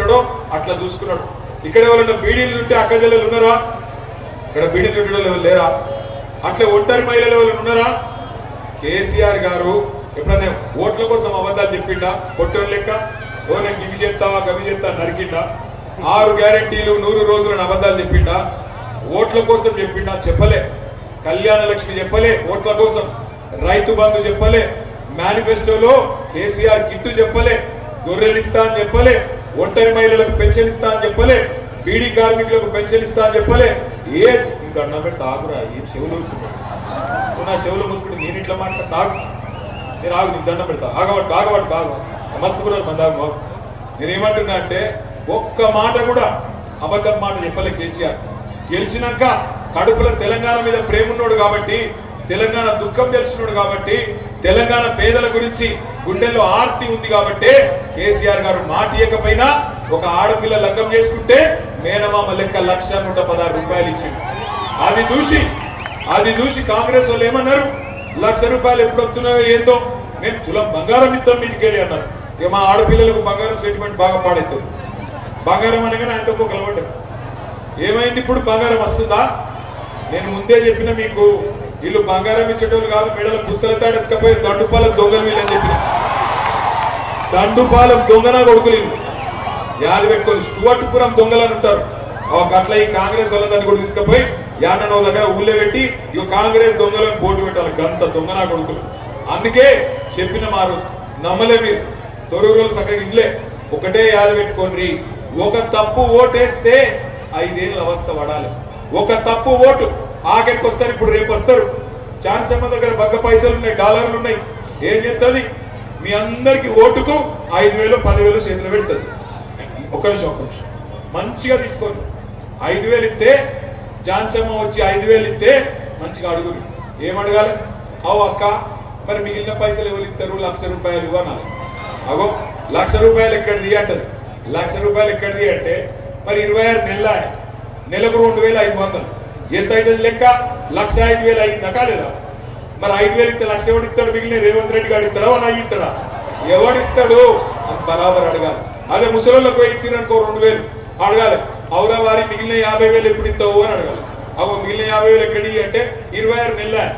చూసుకుంటాడో అట్లా చూసుకున్నాడు. ఇక్కడ ఎవరైనా బీడీలు చుట్టే అక్క ఉన్నారా? ఇక్కడ బీడీలు చుట్టడం లేరా? అట్లా ఒంటరి మహిళలు ఎవరు ఉన్నారా? కేసీఆర్ గారు ఎప్పుడైనా ఓట్ల కోసం అబద్ధాలు చెప్పిండా? పొట్టోళ్ళ లెక్క? ఓ నేను గివి చేస్తా గవి చేస్తా నరికిండా? ఆరు గ్యారెంటీలు నూరు రోజులను అబద్ధాలు చెప్పిండా? ఓట్ల కోసం చెప్పిండా? చెప్పలే. కళ్యాణ లక్ష్మి చెప్పలే ఓట్ల కోసం. రైతు బంధు చెప్పలే మేనిఫెస్టోలో కేసీఆర్ కిట్టు చెప్పలే గొర్రెలిస్తా అని చెప్పలే ఒంటరి మహిళలకు పెన్షన్ ఇస్తా అని చెప్పలే. బీడీ కార్మికులకు పెన్షన్ ఇస్తా అని చెప్పలే. ఏ దండ పెడితే ఆగురా ఏం చెవులు ఊరుతున్నావు? నా చెవులు ముట్టుకుంటే నేను ఇట్లా మాట తాగు. నేను ఆగు నీకు దండం పెడతా. ఆగబట్టు ఆగబట్టు ఆగు నమస్కారం మందాగు బాబు దాగు నేను ఏమంటున్నా అంటే ఒక్క మాట కూడా అబద్ధం మాట చెప్పలే కేసీఆర్. గెలిచినాక కడుపులో తెలంగాణ మీద ప్రేమ ఉన్నాడు కాబట్టి తెలంగాణ దుఃఖం తెలిసినాడు కాబట్టి తెలంగాణ పేదల గురించి గుండెల్లో ఆర్తి ఉంది కాబట్టి కేసీఆర్ గారు మాట ఇవ్వకపోయినా ఒక ఆడపిల్ల లగ్గం చేసుకుంటే మేనమామ లెక్క లక్ష నూట పదహారు రూపాయలు ఇచ్చింది. అది చూసి అది చూసి కాంగ్రెస్ వాళ్ళు ఏమన్నారు? లక్ష రూపాయలు ఎప్పుడు వస్తున్నాయో ఏందో? మేము తులం బంగారం ఇద్దాం మీదికి వెళ్ళి అన్నారు. ఇక మా ఆడపిల్లలకు బంగారం సెంటిమెంట్ బాగా పాడైతుంది. బంగారం అనగానే ఆయనతో ఒక కలవడ్డారు ఏమైంది ఇప్పుడు? బంగారం వస్తుందా? నేను ముందే చెప్పిన మీకు వీళ్ళు బంగారం ఇచ్చేటోళ్ళు కాదు మెడల పుస్తల తాడకపోయి దండుపాల దొంగలు వీళ్ళని చెప్పిన దండుపాలెం దొంగన కొడుకులు యాది పెట్టుకొని స్టువర్ట్పురం దొంగలు అని ఉంటారు. అట్లా ఈ కాంగ్రెస్ వాళ్ళని కూడా తీసుకుపోయి యాడనో దగ్గర ఊళ్ళో పెట్టి ఇక కాంగ్రెస్ దొంగలను పోటీ పెట్టాలి గంత దొంగనా కొడుకులు. అందుకే చెప్పిన మా రోజు నమ్మలే మీరు. తొరుగు రోజులు సగం ఇల్లే. ఒకటే యాద పెట్టుకోండి ఒక తప్పు ఓటేస్తే ఐదేళ్ళ అవస్థ పడాలి. ఒక తప్పు ఓటు ఆఖరికి వస్తారు ఇప్పుడు రేపు వస్తారు. ఛాన్స్ అమ్మ దగ్గర బగ్గ పైసలు ఉన్నాయి డాలర్లు ఉన్నాయి. ఏం చెప్తుంది మీ అందరికి ఓటుకు ఐదు వేలు పదివేలు చేతులు పెడుతుంది. ఒక నిమిషం ఒక నిమిషం. మంచిగా తీసుకోండి. ఐదు వేలు ఇస్తే జాన్సమ్మ వచ్చి ఐదు వేలు ఇస్తే మంచిగా అడుగురు. ఏమడగాలి అవు అక్క మరి మిగిలిన పైసలు ఎవరు ఇస్తారు లక్ష రూపాయలు అనాలి అగో లక్ష రూపాయలు ఎక్కడిది అంటది లక్ష రూపాయలు ఎక్కడిది అంటే మరి ఇరవై ఆరు నెల నెలకు రెండు వేల ఐదు వందలు. ఎంత అవుతుంది లెక్క లక్ష ఐదు వేలు అయిందా కాలేదా? మరి ఐదు వేలు ఇస్తే లక్ష ఎవడు ఇస్తాడు? మిగిలిన రేవంత్ రెడ్డి గారు ఇస్తాడా? అని ఇస్తాడా? ఎవడిస్తాడు అని బరాబర్ అడగాలి. అదే ముసలోళ్ళకు పోయి ఇచ్చిరనుకో రెండు వేలు. అడగాలి. అవురా వారి మిగిలిన యాభై వేలు ఎప్పుడు ఇస్తావు అని అడగాలి. అవు మిగిలిన యాభై వేలు ఎక్కడి అంటే ఇరవై ఆరు నెలల.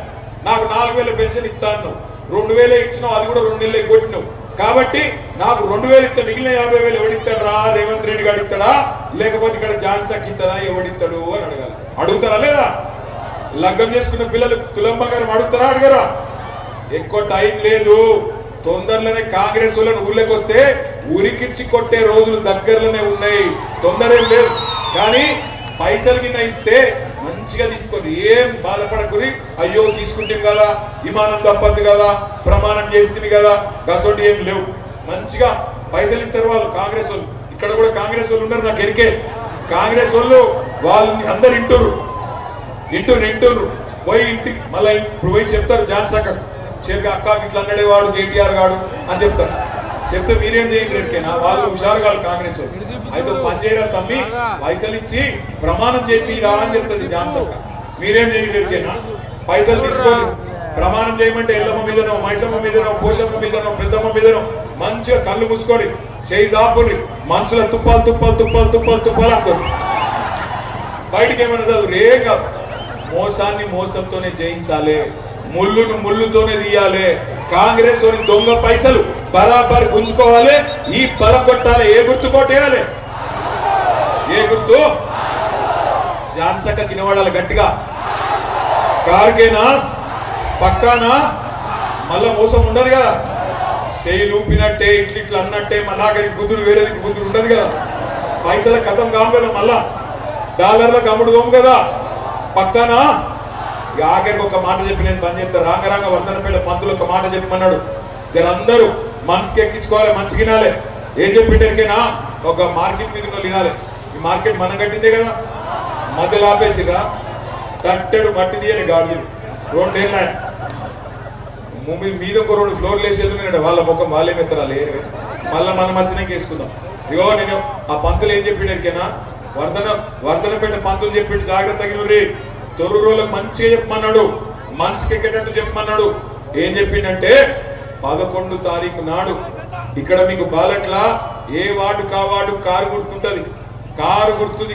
నాకు నాలుగు వేల పెన్షన్ ఇస్తాను రెండు వేలే ఇచ్చినావు అది కూడా రెండు నెలలు కొట్టినావు. కాబట్టి నాకు రెండు వేలు ఇస్తే మిగిలిన యాభై వేలు ఎవడిస్తాడు రా? రేవంత్ రెడ్డి గారు ఇస్తాడా? లేకపోతే ఇక్కడ జాన్సక్ ఇస్తుందా ఎవడిస్తాడు అని అడగాలి. అడుగుతారా లేదా? లగ్గం చేసుకున్న పిల్లలు తులం బంగారం అడుగుతారా? అడగరా. ఎక్కువ టైం లేదు. తొందరలోనే కాంగ్రెస్ వాళ్ళని ఊళ్ళకి వస్తే ఉరికిచ్చి కొట్టే రోజులు దగ్గరలోనే ఉన్నాయి. తొందర ఏం లేదు. కానీ పైసలు కింద ఇస్తే మంచిగా తీసుకోండి. ఏం బాధపడకుని అయ్యో తీసుకుంటాం కదా విమానం తప్పద్దు కదా ప్రమాణం చేస్తుంది కదా గసోటి ఏం లేవు. మంచిగా పైసలు ఇస్తారు వాళ్ళు కాంగ్రెస్ వాళ్ళు. ఇక్కడ కూడా కాంగ్రెస్ వాళ్ళు ఉన్నారు నాకు ఎరికే. కాంగ్రెస్ వాళ్ళు వాళ్ళు అందరు ఇంటూరు. ఇంటూరు ఇంటూరు. పోయి ఇంటికి మళ్ళీ ఇప్పుడు పోయి చెప్తారు జాన్సక్క చెప్పి అక్క ఇట్లా అన్నాడే వాడు కేటీఆర్ గాడు అని చెప్తారు. చెప్తే మీరేం చేయండి రేపుకేనా వాళ్ళు హుషారుగా కాంగ్రెస్ అయితే ఒక తమ్మి పైసలు ఇచ్చి ప్రమాణం చెప్పి రా అని చెప్తుంది జాన్సక్క మీరేం చేయండి రేపుకేనా పైసలు తీసుకోండి. ప్రమాణం చేయమంటే ఎల్లమ్మ మీదనో మైసమ్మ మీదనో పోషమ్మ మీదనో పెద్దమ్మ మీదనో మంచిగా కళ్ళు మూసుకొని చేయి జాపుని మనసులో తుప్పాలు తుప్పాలు తుప్పాలు తుప్పాలు తుప్పాలు అనుకోండి బయటికి ఏమైనా చదువు? రే కాదు. మోసాన్ని మోసంతోనే జయించాలి. ముళ్ళును ముళ్ళుతోనే తీయాలి. కాంగ్రెస్ వారి దొంగ పైసలు బరాబర్ గుంజుకోవాలి. ఈ పరగొట్టాలి ఏ గుర్తు కొట్టేయాలి? ఏ గుర్తు? జాన్సక్క తినవాడాలి గట్టిగా. కార్గేనా? పక్కానా? మళ్ళా మోసం ఉండదు కదా. చేయి లూపినట్టే ఇట్లు ఇట్లు అన్నట్టే మళ్ళా కుదురు వేరేది కుదురు ఉండదు కదా. పైసల కథం కాదు కదా మళ్ళా. డాలర్లకు అమ్ముడు కదా. పక్కానా? ఆఖరికి ఒక మాట చెప్పి నేను పని చెప్తా రాంగరాంగ వర్ధనపేట పంతులు ఒక మాట చెప్పమన్నాడు. జనందరూ మనసుకి ఎక్కించుకోవాలి మంచి తినాలి ఏం చెప్పిండరికేనా ఒక మార్కెట్ మీద తినాలి వాళ్ళు ఈ మార్కెట్ మనం కట్టిందే కదా. మధ్యలో ఆపేసిరా తట్టడు మట్టి తీయని గాడులు రెండేళ్ళ మీద ఒక రెండు ఫ్లోర్లు వేసి వెళ్తున్నాడు వాళ్ళ ముఖం వాళ్ళే మెత్తరాలి మళ్ళీ మనం వచ్చినాక వేసుకుందాం. ఇగో నేను ఆ పంతులు ఏం చెప్పిండరికేనా వర్ధన వర్ధనపేట పంతులు చెప్పిండు జాగ్రత్త తగినరి తొర్రూరులకు మంచిగా చెప్పమన్నాడు. మనసుకి ఎక్కేటట్టు చెప్పమన్నాడు. ఏం చెప్పిండంటే పదకొండు తారీఖు నాడు ఇక్కడ మీకు బాలట్ల ఏ వార్డు కా వార్డు కారు గుర్తుంటది. కారు గుర్తుది